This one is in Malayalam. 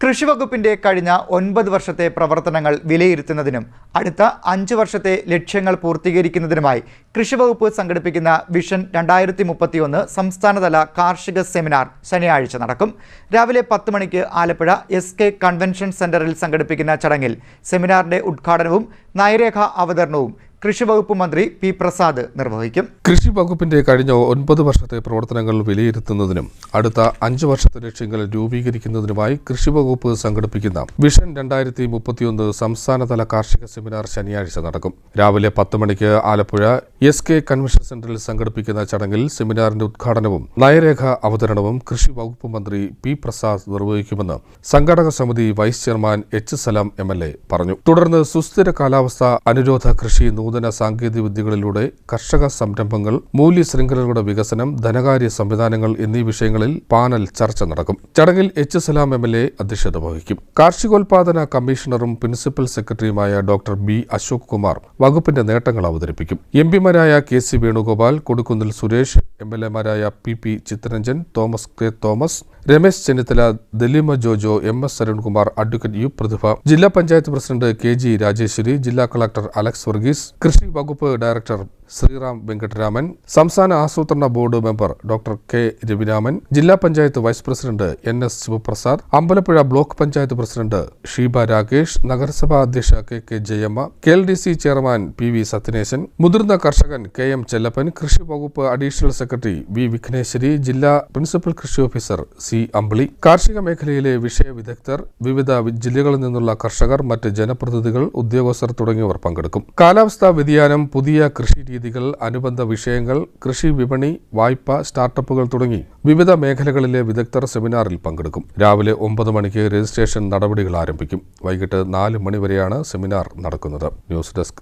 കൃഷിവകുപ്പിന്റെ കഴിഞ്ഞ ഒൻപത് വർഷത്തെ പ്രവർത്തനങ്ങൾ വിലയിരുത്തുന്നതിനും അടുത്ത അഞ്ച് വർഷത്തെ ലക്ഷ്യങ്ങൾ പൂർത്തീകരിക്കുന്നതിനുമായി കൃഷിവകുപ്പ് സംഘടിപ്പിക്കുന്ന വിഷൻ രണ്ടായിരത്തി മുപ്പത്തിയൊന്ന് സംസ്ഥാനതല കാർഷിക സെമിനാർ ശനിയാഴ്ച നടക്കും. രാവിലെ പത്ത് മണിക്ക് ആലപ്പുഴ എസ് കെ കൺവെൻഷൻ സെന്ററിൽ സംഘടിപ്പിക്കുന്ന ചടങ്ങിൽ സെമിനാറിന്റെ ഉദ്ഘാടനവും നയരേഖ അവതരണവും കൃഷിവകുപ്പ് മന്ത്രി പി പ്രസാദ് നിർവഹിക്കും. കൃഷി വകുപ്പിന്റെ കഴിഞ്ഞ ഒൻപത് വർഷത്തെ പ്രവർത്തനങ്ങൾ വിലയിരുത്തുന്നതിനും അടുത്ത അഞ്ച് വർഷത്തെ ലക്ഷ്യങ്ങൾ രൂപീകരിക്കുന്നതിനുമായി കൃഷി വകുപ്പ് സംഘടിപ്പിക്കുന്ന വിഷൻ രണ്ടായിരത്തി മുപ്പത്തിയൊന്ന് സംസ്ഥാനതല കാർഷിക സെമിനാർ ശനിയാഴ്ച നടക്കും. രാവിലെ പത്ത് മണിക്ക് ആലപ്പുഴ എസ് കെ കൺവെൻഷൻ സെന്ററിൽ സംഘടിപ്പിക്കുന്ന ചടങ്ങിൽ സെമിനാറിന്റെ ഉദ്ഘാടനവും നയരേഖ അവതരണവും കൃഷി വകുപ്പ് മന്ത്രി പി പ്രസാദ് നിർവഹിക്കുമെന്ന് സംഘാടക സമിതി vice chairman H Salam A പറഞ്ഞു. തുടർന്ന് സുസ്ഥിര കാലാവസ്ഥ അനുരോധ കൃഷി നൂതന സാങ്കേതിക വിദ്യകളിലൂടെ കർഷക സംരംഭങ്ങൾ മൂല്യ ശൃംഖലകളുടെ വികസനം ധനകാര്യ സംവിധാനങ്ങൾ എന്നീ വിഷയങ്ങളിൽ പാനൽ ചർച്ച നടക്കും. ചടങ്ങിൽ H Salam M L A അധ്യക്ഷത വഹിക്കും. കാർഷികോൽപാദന കമ്മീഷണറും പ്രിൻസിപ്പൽ സെക്രട്ടറിയുമായ ഡോക്ടർ ബി അശോക് കുമാർ വകുപ്പിന്റെ നേട്ടങ്ങൾ അവതരിപ്പിക്കും. M പിമാരായ K C Venugopal Kodikunnil Suresh M L എമാരായ P P Chitharanjan Thomas K Thomas Ramesh Chennithala Daleema Jojo M S Arunkumar advocate U Prathibha ജില്ലാ panchayat president K G Rajeshwari ജില്ലാ കളക്ടർ അലക്സ് വർഗീസ് കൃഷി വകുപ്പ് ഡയറക്ടർ ശ്രീറാം വെങ്കട്ടരാമൻ സംസ്ഥാന ആസൂത്രണ board member doctor K Raviraman ജില്ലാ panchayat vice president N S Sivaprasad Ambalappuzha block panchayat president Sheeba Rakesh നഗരസഭാ അധ്യക്ഷ K K Jayamma K L D C chairman P V Sathyanesan മുതിർന്ന കർഷകൻ കെ എം ചെല്ലപ്പൻ കൃഷി വകുപ്പ് അഡീഷണൽ സെക്രട്ടറി വി വിഘ്നേശ്വരി ജില്ലാ പ്രിൻസിപ്പൽ കൃഷി ഓഫീസർ സി അമ്പിളി കാർഷിക മേഖലയിലെ വിഷയ വിദഗ്ധർ വിവിധ ജില്ലകളിൽ നിന്നുള്ള കർഷകർ മറ്റ് ജനപ്രതിനിധികൾ ഉദ്യോഗസ്ഥർ തുടങ്ങിയവർ പങ്കെടുക്കും. കാലാവസ്ഥാ വ്യതിയാനം പുതിയ കൃഷി രീതികൾ അനുബന്ധ വിഷയങ്ങൾ കൃഷി വിപണി വായ്പ സ്റ്റാർട്ടപ്പുകൾ തുടങ്ങി വിവിധ മേഖലകളിലെ വിദഗ്ധർ സെമിനാറിൽ പങ്കെടുക്കും. രാവിലെ ഒമ്പത് മണിക്ക് രജിസ്ട്രേഷൻ നടപടികൾ ആരംഭിക്കും. വൈകിട്ട് നാല് മണിവരെയാണ് സെമിനാർ നടക്കുന്നത്. News desk